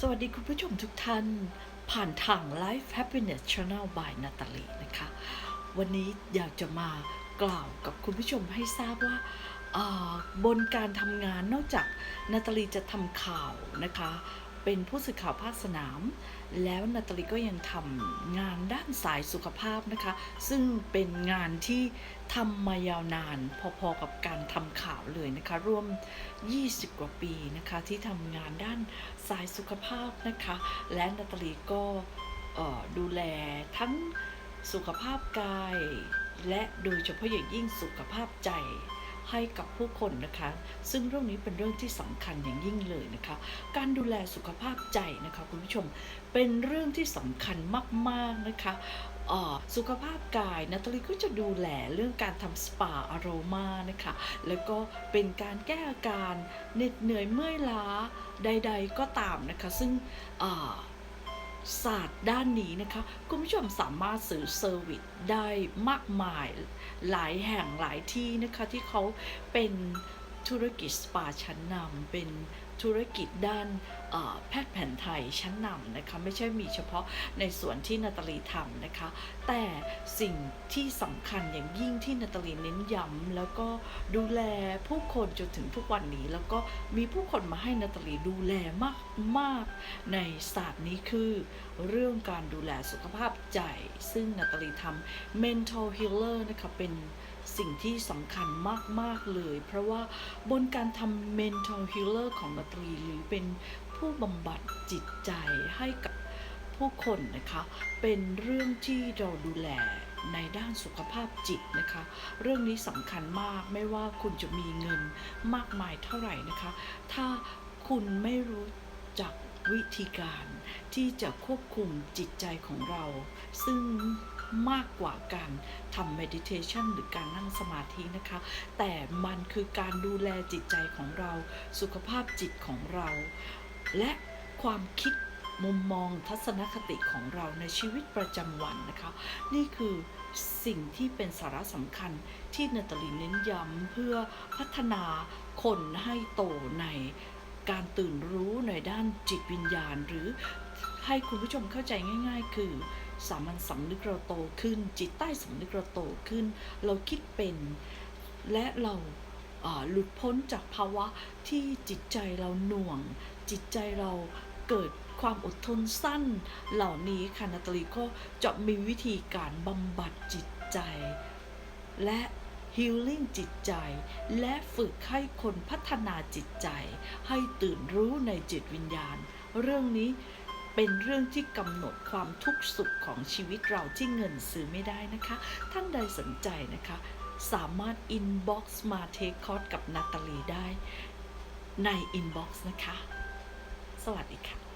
สวัสดีคุณผู้ชมทุกท่าน ผ่านทาง Life Happiness Channel by นาตาลีนะคะ วันนี้อยากจะมากล่าวกับคุณผู้ชมให้ทราบว่าอ่าบนการทำงานนอกจากนาตาลีจะทำข่าวนะคะ เป็นผู้สื่อข่าวภาคสนาม แล้วนาตาลีก็ยังทำงานด้านสายสุขภาพนะคะ ซึ่งเป็นงานที่ทำมายาวนานพอๆกับการทำข่าวเลยนะคะร่วม 20 กว่าปีนะคะที่ทำงานด้านสายสุขภาพนะคะ และนาตาลีก็ดูแลทั้งสุขภาพกาย และโดยเฉพาะอย่างยิ่งสุขภาพใจ ให้กับผู้คนนะคะ ซึ่งเรื่องนี้เป็นเรื่องที่สำคัญอย่างยิ่งเลยนะคะ การดูแลสุขภาพใจนะคะคุณผู้ชมเป็นเรื่องที่สำคัญมาก ๆ นะคะสุขภาพกายนาตาลีก็จะดูแลเรื่องการทำสปาอโรมานะคะ แล้วก็เป็นการแก้อาการเหน็ดเหนื่อยเมื่อยล้าใด ๆ ก็ตามนะคะ ซึ่ง ศาสตร์ด้านนี้นะคะ คุณผู้ชมสามารถซื้อเซอร์วิสได้มากมายหลายแห่งหลายที่นะคะที่เขาเป็น ธุรกิจสปาชั้นนำเป็นธุรกิจด้านแพทย์แผนไทยชั้นนำนะคะไม่ใช่มีเฉพาะในส่วนที่นาตาลีทำนะคะ แต่สิ่งที่สำคัญอย่างยิ่งที่นาตาลีเน้นย้ำแล้วก็ดูแลผู้คนจนถึงทุกวันนี้ แล้วก็มีผู้คนมาให้นาตาลีดูแลมากมากในศาสตร์นี้คือ เรื่องการดูแลสุขภาพใจ ซึ่งนาตาลีทำ mental healer นะคะเป็น สิ่งที่สำคัญมาก ๆ เลย เพราะว่าบนการทำ mental healer ของนาตาลีหรือเป็นผู้บำบัดจิตใจให้กับผู้คนนะคะ เป็นเรื่องที่เราดูแลในด้านสุขภาพจิตนะคะ เรื่องนี้สำคัญมากไม่ว่าคุณจะมีเงินมากมายเท่าไหร่นะคะ ถ้าคุณไม่รู้จักวิธีการที่จะควบคุมจิตใจของเรา ซึ่ง มากกว่าการทำ meditation หรือการนั่งสมาธินะคะ แต่มันคือการดูแลจิตใจของเรา สุขภาพจิตของเรา และความคิดมุมมองทัศนคติของเราในชีวิตประจำวันนะคะ นี่คือสิ่งที่เป็นสาระสำคัญที่นาตาลีเน้นย้ำเพื่อพัฒนาคนให้โตในการตื่นรู้ในด้านจิตวิญญาณ หรือให้คุณผู้ชมเข้าใจง่าย ๆ คือ สามัญสำนึกเราโตขึ้น จิตใต้สำนึกเราโตขึ้น เราคิดเป็นและเราหลุดพ้นจากภาวะที่จิตใจเราหน่วง จิตใจเราเกิดความอดทนสั้น เหล่านี้ค่ะนาตาลีก็จะมีวิธีการบำบัดจิตใจ และฮีลลิ่งจิตใจ และฝึกให้คนพัฒนาจิตใจ ให้ตื่นรู้ในจิตวิญญาณ เรื่องนี้ เป็นเรื่องที่กำหนดความทุกข์สุขของชีวิตเราที่เงินซื้อไม่ได้นะคะ ท่านใดสนใจนะคะ สามารถอินบ็อกซ์มาเทคคอร์สกับนาตาลีได้ในอินบ็อกซ์นะคะ สวัสดีค่ะ